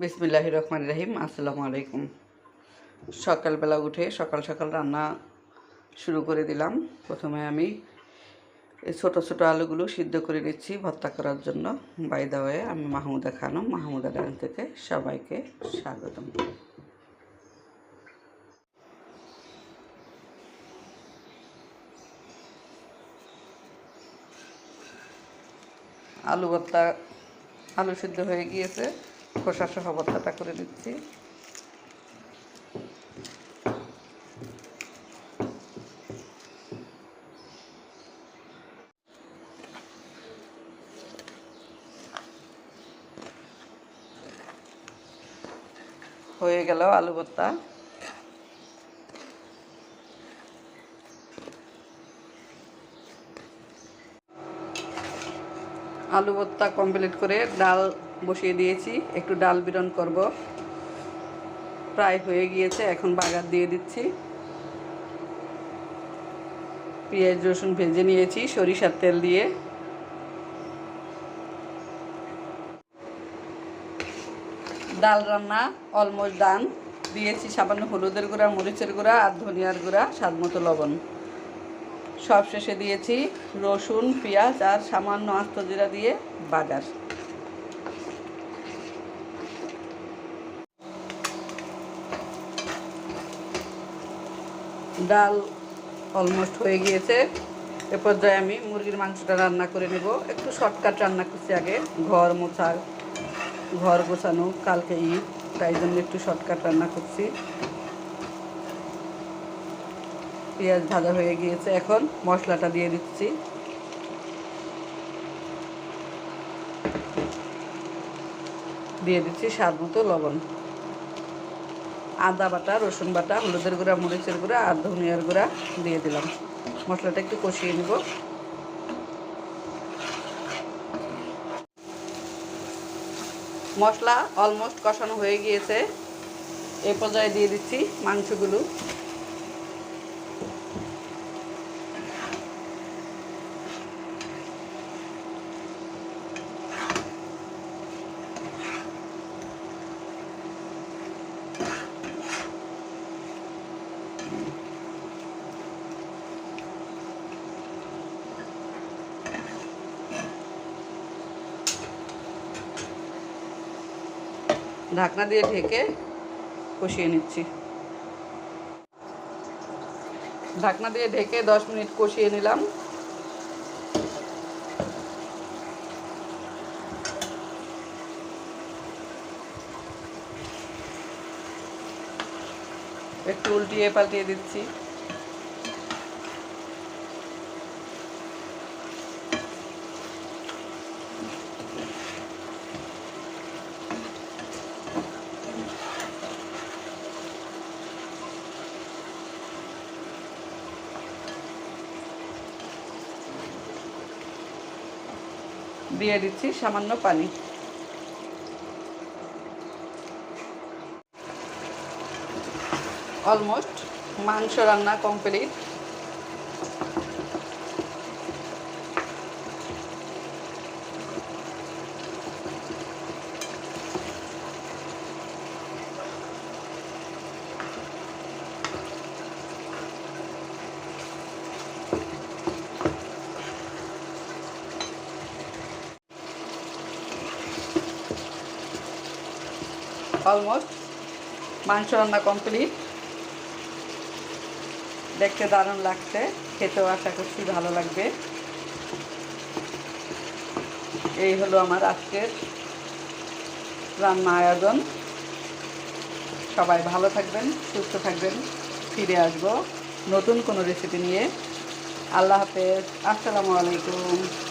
বিসমিল্লাহ রহমান রাহিম, আসসালামু আলাইকুম। সকালবেলা উঠে সকাল সকাল রান্না শুরু করে দিলাম। প্রথমে আমি এই ছোটো ছোটো আলুগুলো সিদ্ধ করে নিচ্ছি ভর্তা করার জন্য। বাই ওয়ে, আমি মাহমুদা খানম মাহমুদা ডান থেকে সবাইকে স্বাগতম। আলু ভর্তা, আলু সিদ্ধ হয়ে গিয়েছে। খোসা সহ ভর্তাটা করে দিচ্ছি। হয়ে গেল আলু ভর্তা। আলু ভর্তা কমপ্লিট করে ডাল বসিয়ে দিয়েছি। একটু ডাল বিরন করব। প্রায় হয়ে গিয়েছে, এখন বাগার দিয়ে দিচ্ছি। পেঁয়াজ, রসুন ভেজে নিয়েছি সরিষার তেল দিয়ে। ডাল রান্না অলমোস্ট ডান দিয়েছি সামান্য হলুদের গুঁড়া, মরিচের গুঁড়া আর ধনিয়ার গুঁড়া, স্বাদ মতো লবণ। সব শেষে দিয়েছি রসুন, পেঁয়াজ আর সামান্য আস্ত জিরা দিয়ে বাগার। ডাল অলমোস্ট হয়ে গিয়েছে। এ পর্যায়ে আমি মুরগির মাংসটা রান্না করে নেব। একটু শর্টকাট রান্না করছি আগে। ঘর মোছা, ঘর গোছানো, কালকে ঈদ, তাই জন্য একটু শর্টকাট রান্না করছি। পেঁয়াজ ভাজা হয়ে গিয়েছে। এখন মশলাটা দিয়ে দিচ্ছি। দিয়ে দিচ্ছি স্বাদ মতো লবণ। আদা বাটা, রসুন বাটা, হলুদের গুঁড়া, মরিচের গুঁড়া আর ধনিয়ার গুঁড়া দিয়ে দিলাম। মশলাটা একটু কষিয়ে নিব। মশলা অলমোস্ট কষানো হয়ে গিয়েছে। এ পর্যায়ে দিয়ে দিচ্ছি মাংসগুলো। ঢাকনা দিয়ে ঢেকে কষিয়ে নিচ্ছি। ঢাকনা দিয়ে ঢেকে দশ মিনিট কষিয়ে নিলাম। একটু উল্টিয়ে পাল্টিয়ে দিচ্ছি। দিয়ে দিচ্ছি সামান্য পানি। অলমোস্ট মাংস রান্না কমপ্লিট অলমোস্ট মাংস রান্না কমপ্লিট দেখতে দারুণ লাগছে। খেতেও আশা করছি ভালো লাগবে। এই হলো আমার আজকের রান্না আয়োজন। সবাই ভালো থাকবেন, সুস্থ থাকবেন। ফিরে আসব নতুন কোনো রেসিপি নিয়ে। আল্লাহ হাফেজ। আসসালামু আলাইকুম।